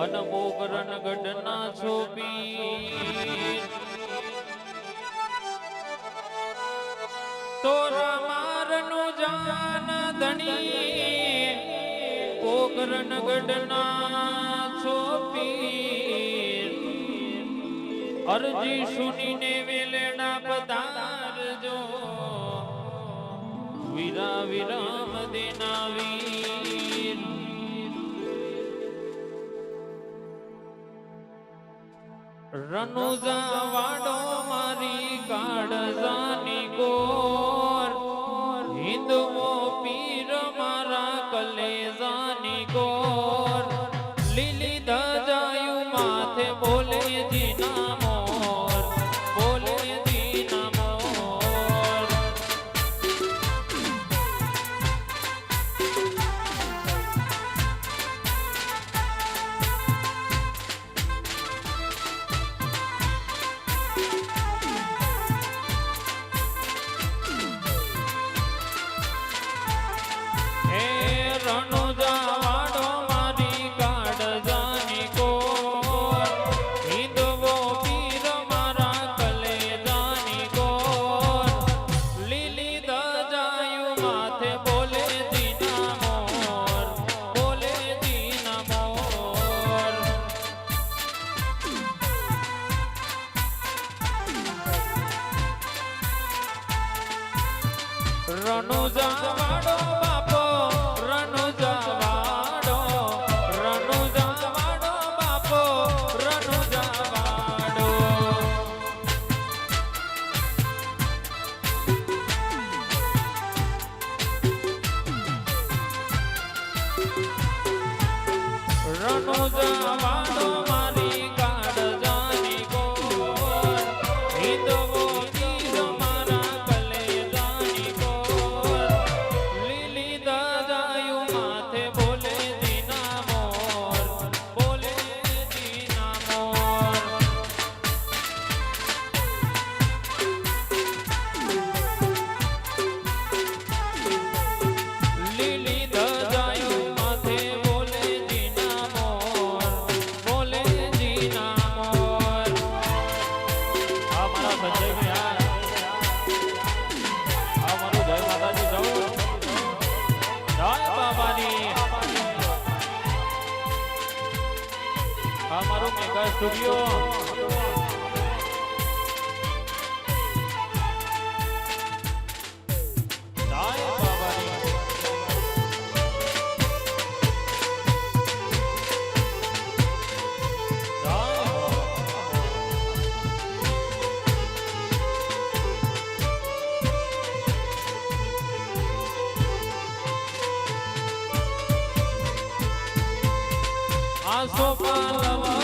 અનભોગરણ ગઢના છોપી. તો રામારનું જાન ધણી. પોગરણ છોપી. અરજી સુનીને વેલણા પદા વીરા વિરામ દેના વીર રનુજા વાડો મારી કાળજાની ગો. નું જાવાડો અમારું મેગા સ્ટુડિયો આખો પાલવા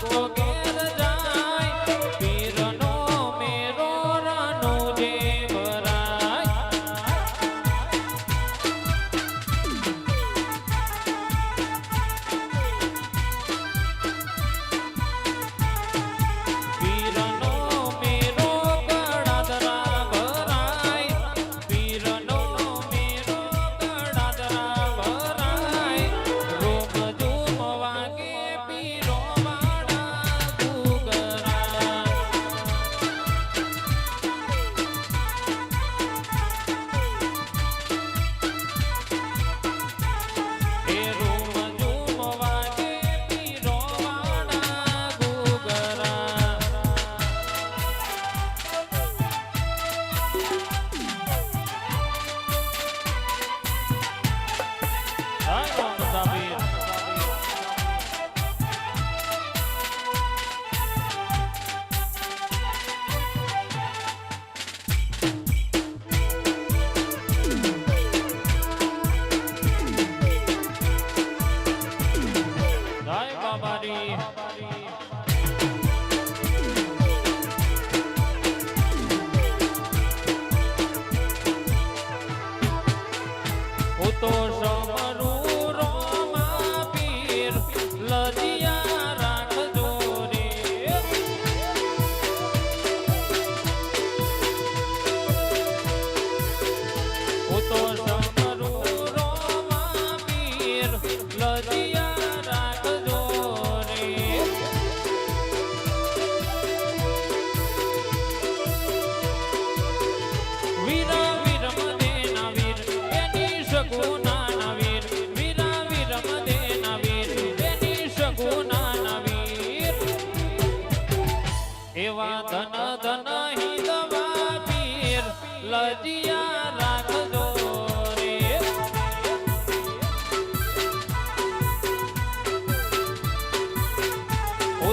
તો todavía.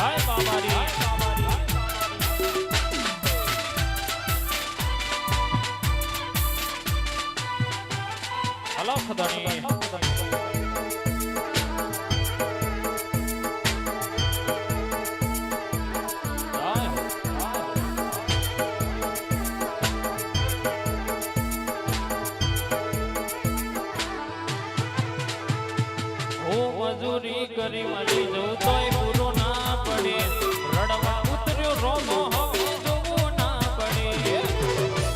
જય બાબારી